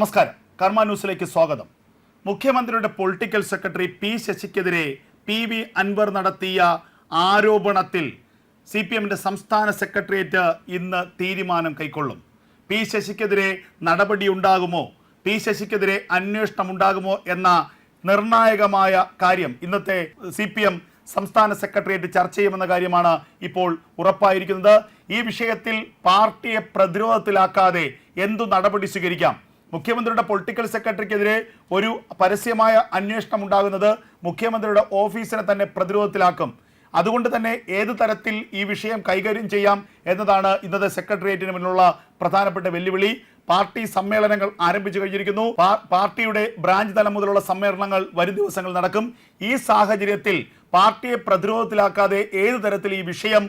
നമസ്കാരം. കർമ്മ ന്യൂസിലേക്ക് സ്വാഗതം. മുഖ്യമന്ത്രിയുടെ പൊളിറ്റിക്കൽ സെക്രട്ടറി പി ശശിക്കെതിരെ പി വി അൻവർ നടത്തിയ ആരോപണത്തിൽ സി പി എമ്മിന്റെ സംസ്ഥാന സെക്രട്ടേറിയറ്റ് ഇന്ന് തീരുമാനം കൈക്കൊള്ളും. പി ശശിക്കെതിരെ നടപടി ഉണ്ടാകുമോ? പി ശശിക്കെതിരെ അന്വേഷണം ഉണ്ടാകുമോ എന്ന നിർണായകമായ കാര്യം ഇന്നത്തെ സി പി എം സംസ്ഥാന സെക്രട്ടേറിയറ്റ് ചർച്ച ചെയ്യുമെന്ന കാര്യമാണ് ഇപ്പോൾ ഉറപ്പായിരിക്കുന്നത്. ഈ വിഷയത്തിൽ പാർട്ടിയെ പ്രതിരോധത്തിലാക്കാതെ എന്തു നടപടി സ്വീകരിക്കാം? മുഖ്യമന്ത്രിയുടെ പൊളിറ്റിക്കൽ സെക്രട്ടറിക്കെതിരെ ഒരു പരസ്യമായ അന്വേഷണം ഉണ്ടാകുന്നത് മുഖ്യമന്ത്രിയുടെ ഓഫീസിനെ തന്നെ പ്രതിരോധത്തിലാക്കും. അതുകൊണ്ട് തന്നെ ഏത് തരത്തിൽ ഈ വിഷയം കൈകാര്യം ചെയ്യാം എന്നതാണ് ഇന്നത്തെ സെക്രട്ടേറിയറ്റിന് മുന്നിലുള്ള പ്രധാനപ്പെട്ട വെല്ലുവിളി. പാർട്ടി സമ്മേളനങ്ങൾ ആരംഭിച്ചു കഴിഞ്ഞിരിക്കുന്നു. പാർട്ടിയുടെ ബ്രാഞ്ച് തലം മുതലുള്ള സമ്മേളനങ്ങൾ വരും ദിവസങ്ങൾ നടക്കും. ഈ സാഹചര്യത്തിൽ പാർട്ടിയെ പ്രതിരോധത്തിലാക്കാതെ ഏത് തരത്തിൽ ഈ വിഷയം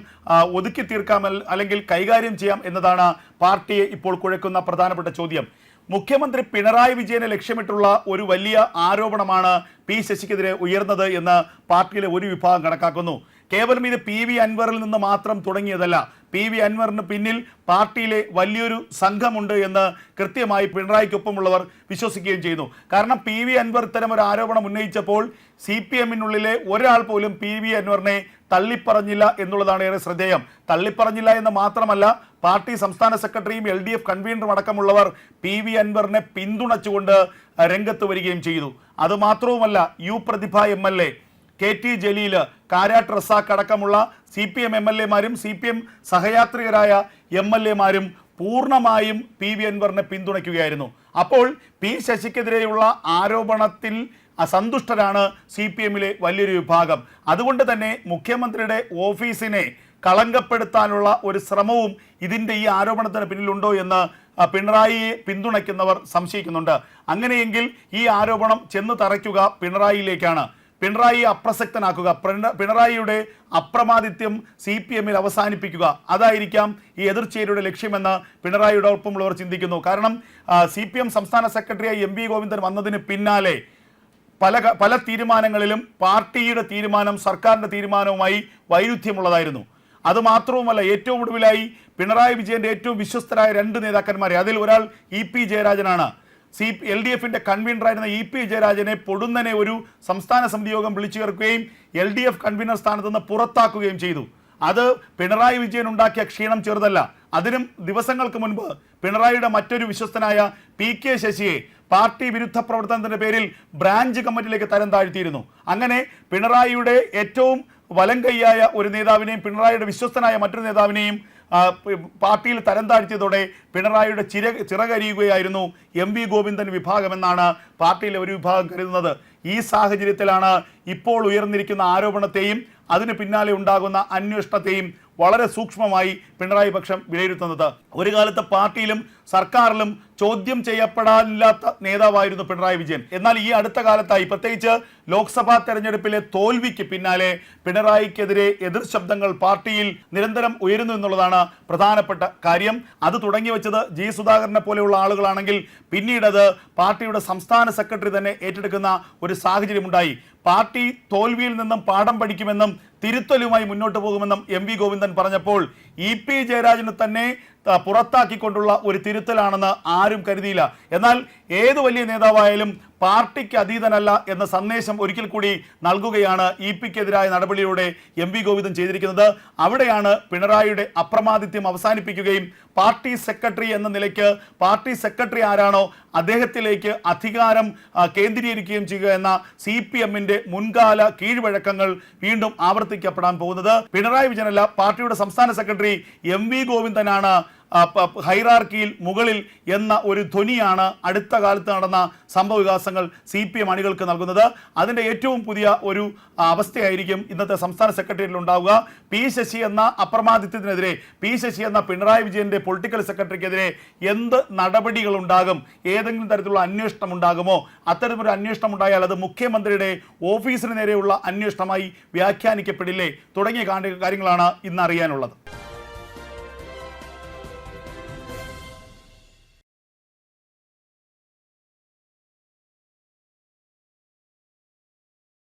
ഒതുക്കി തീർക്കാം അല്ലെങ്കിൽ കൈകാര്യം ചെയ്യാം എന്നതാണ് പാർട്ടിയെ ഇപ്പോൾ കുഴക്കുന്ന പ്രധാനപ്പെട്ട ചോദ്യം. മുഖ്യമന്ത്രി പിണറായി വിജയനെ ലക്ഷ്യമിട്ടുള്ള ഒരു വലിയ ആരോപണമാണ് പി ശശിക്കെതിരെ ഉയർന്നത് എന്ന് പാർട്ടിയിലെ ഒരു വിഭാഗം കണക്കാക്കുന്നു. കേവലം ഇത് പി വി അൻവറിൽ നിന്ന് മാത്രം തുടങ്ങിയതല്ല. പി വി അൻവറിന് പിന്നിൽ പാർട്ടിയിലെ വലിയൊരു സംഘമുണ്ട് എന്ന് കൃത്യമായി പിണറായിക്കൊപ്പമുള്ളവർ വിശ്വസിക്കുകയും ചെയ്യുന്നു. കാരണം പി വി അൻവർ ഇത്തരം ഒരു ആരോപണം ഉന്നയിച്ചപ്പോൾ സി പി എമ്മിനുള്ളിലെ ഒരാൾ പോലും പി വി അൻവറിനെ തള്ളിപ്പറഞ്ഞില്ല എന്നുള്ളതാണ് ഏറെ ശ്രദ്ധേയം. തള്ളിപ്പറഞ്ഞില്ല എന്ന് മാത്രമല്ല പാർട്ടി സംസ്ഥാന സെക്രട്ടറിയും എൽ ഡി എഫ് കൺവീനറും അടക്കമുള്ളവർ പി വി അൻവറിനെ പിന്തുണച്ചുകൊണ്ട് രംഗത്ത് വരികയും ചെയ്തു. അതുമാത്രവുമല്ല U Prathibha M L A K T Jaleel Karat Razak അടക്കമുള്ള C P M M L എമാരും സി പി എം സഹയാത്രികരായ എം എൽ എമാരും പൂർണമായും പി വി അൻവറിനെ പിന്തുണയ്ക്കുകയായിരുന്നു. അപ്പോൾ പി ശശിക്കെതിരെയുള്ള ആരോപണത്തിൽ അസന്തുഷ്ടരാണ് സി പി എമ്മിലെ വലിയൊരു വിഭാഗം. അതുകൊണ്ട് തന്നെ മുഖ്യമന്ത്രിയുടെ ഓഫീസിനെ കളങ്കപ്പെടുത്താനുള്ള ഒരു ശ്രമവും ഇതിന്റെ ഈ ആരോപണത്തിന് പിന്നിലുണ്ടോ എന്ന് പിണറായിയെ പിന്തുണയ്ക്കുന്നവർ സംശയിക്കുന്നുണ്ട്. അങ്ങനെയെങ്കിൽ ഈ ആരോപണം ചെന്ന് തറയ്ക്കുക പിണറായിയിലേക്കാണ്. പിണറായി അപ്രസക്തനാക്കുക പിണറായിയുടെ അപ്രമാദിത്യം സി പി എമ്മിൽ അവസാനിപ്പിക്കുക. അതായിരിക്കാം ഈ എതിർച്ചേരിയുടെ ലക്ഷ്യമെന്ന് പിണറായിയുടെ ഒപ്പമുള്ളവർ ചിന്തിക്കുന്നു. കാരണം സി പി എം സംസ്ഥാന സെക്രട്ടറിയായി എം വി ഗോവിന്ദൻ വന്നതിന് പിന്നാലെ പല പല തീരുമാനങ്ങളിലും പാർട്ടിയുടെ തീരുമാനം സർക്കാരിന്റെ തീരുമാനവുമായി വൈരുദ്ധ്യമുള്ളതായിരുന്നു. അത് മാത്രവുമല്ല ഏറ്റവും ഒടുവിലായി പിണറായി വിജയന്റെ ഏറ്റവും വിശ്വസ്തരായ രണ്ട് നേതാക്കന്മാരെ. അതിൽ ഒരാൾ ഇ പി ജയരാജനാണ്. സി എൽ ഡി എഫിന്റെ കൺവീനറായിരുന്ന ഇ പി ജയരാജനെ പൊടുന്നനെ ഒരു സംസ്ഥാന സമിതി യോഗം വിളിച്ചു ചേർക്കുകയും എൽ ഡി എഫ് കൺവീനർ സ്ഥാനത്ത് നിന്ന് പുറത്താക്കുകയും ചെയ്തു. അത് പിണറായി വിജയൻ ഉണ്ടാക്കിയ ക്ഷീണം ചെറുതല്ല. അതിനും ദിവസങ്ങൾക്ക് മുൻപ് പിണറായിയുടെ മറ്റൊരു വിശ്വസ്തനായ പി കെ ശശിയെ പാർട്ടി വിരുദ്ധ പ്രവർത്തനത്തിന്റെ പേരിൽ ബ്രാഞ്ച് കമ്മിറ്റിയിലേക്ക് തരം താഴ്ത്തിയിരുന്നു. അങ്ങനെ പിണറായിയുടെ ഏറ്റവും വലം കൈയായ ഒരു നേതാവിനെയും പിണറായിയുടെ വിശ്വസ്തനായ മറ്റൊരു നേതാവിനെയും പാർട്ടിയിൽ തരം താഴ്ത്തിയതോടെ പിണറായിയുടെ ചിര ചിറകരിയുകയായിരുന്നു എം വി ഗോവിന്ദൻ വിഭാഗമെന്നാണ് പാർട്ടിയിലെ ഒരു വിഭാഗം കരുതുന്നത്. ഈ സാഹചര്യത്തിലാണ് ഇപ്പോൾ ഉയർന്നിരിക്കുന്ന ആരോപണത്തെയും അതിന് പിന്നാലെ ഉണ്ടാകുന്ന അന്വേഷണത്തെയും വളരെ സൂക്ഷ്മമായി പിണറായി പക്ഷം വിലയിരുത്തുന്നത്. ഒരു കാലത്ത് പാർട്ടിയിലും സർക്കാരിലും ചോദ്യം ചെയ്യപ്പെടാനില്ലാത്ത നേതാവായിരുന്നു പിണറായി വിജയൻ. എന്നാൽ ഈ അടുത്ത കാലത്തായി പ്രത്യേകിച്ച് ലോക്സഭാ തെരഞ്ഞെടുപ്പിലെ തോൽവിക്ക് പിന്നാലെ പിണറായിക്കെതിരെ എതിർ ശബ്ദങ്ങൾ പാർട്ടിയിൽ നിരന്തരം ഉയരുന്നു എന്നുള്ളതാണ് പ്രധാനപ്പെട്ട കാര്യം. അത് തുടങ്ങി വെച്ചത് ജി സുധാകരനെ പോലെയുള്ള ആളുകളാണെങ്കിൽ പിന്നീടത് പാർട്ടിയുടെ സംസ്ഥാന സെക്രട്ടറി തന്നെ ഏറ്റെടുക്കുന്ന ഒരു സാഹചര്യമുണ്ടായി. പാർട്ടി തോൽവിയിൽ നിന്നും പാഠം പഠിക്കുമെന്നും തിരുത്തലുമായി മുന്നോട്ട് പോകുമെന്നും എം വി ഗോവിന്ദൻ പറഞ്ഞപ്പോൾ ഇ പി ജയരാജന് തന്നെ പുറത്താക്കിക്കൊണ്ടുള്ള ഒരു തിരുത്തലാണെന്ന് ആരും കരുതിയില്ല. എന്നാൽ ഏത് വലിയ നേതാവായാലും പാർട്ടിക്ക് അതീതനല്ല എന്ന സന്ദേശം ഒരിക്കൽ കൂടി നൽകുകയാണ് ഇ പിക്കെതിരായ നടപടിയിലൂടെ എം വി ഗോവിന്ദൻ ചെയ്തിരിക്കുന്നത്. അവിടെയാണ് പിണറായിയുടെ അപ്രമാദിത്യം അവസാനിപ്പിക്കുകയും പാർട്ടി സെക്രട്ടറി എന്ന നിലയ്ക്ക് പാർട്ടി സെക്രട്ടറി ആരാണോ അദ്ദേഹത്തിലേക്ക് അധികാരം കേന്ദ്രീകരിക്കുകയും ചെയ്യുക എന്ന സി പി എമ്മിന്റെ മുൻകാല കീഴ്വഴക്കങ്ങൾ വീണ്ടും ആവർത്തിക്കപ്പെടാൻ പോകുന്നത്. പിണറായി വിജയനല്ല പാർട്ടിയുടെ സംസ്ഥാന സെക്രട്ടറി എം വി ഗോവിന്ദനാണ് ഹൈറാർക്കിയിൽ മുകളിൽ എന്ന ഒരു ധ്വനിയാണ് അടുത്ത കാലത്ത് നടന്ന സംഭവ വികാസങ്ങൾ സി പി എം അണികൾക്ക് നൽകുന്നത്. അതിന്റെ ഏറ്റവും പുതിയ ഒരു അവസ്ഥയായിരിക്കും ഇന്നത്തെ സംസ്ഥാന സെക്രട്ടേറിയറ്റിൽ ഉണ്ടാവുക. പി ശശി എന്ന അപ്രമാദിത്യത്തിനെതിരെ പി ശശി എന്ന പിണറായി വിജയന്റെ പൊളിറ്റിക്കൽ സെക്രട്ടറിക്കെതിരെ എന്ത് നടപടികൾ ഉണ്ടാകും ഏതെങ്കിലും തരത്തിലുള്ള അന്വേഷണം ഉണ്ടാകുമോ? അത്തരത്തിലൊരു അന്വേഷണം ഉണ്ടായാൽ അത് മുഖ്യമന്ത്രിയുടെ ഓഫീസിന് നേരെയുള്ള അന്വേഷണമായി വ്യാഖ്യാനിക്കപ്പെടില്ലേ? തുടങ്ങിയ കാര്യങ്ങളാണ് ഇന്ന് അറിയാനുള്ളത്.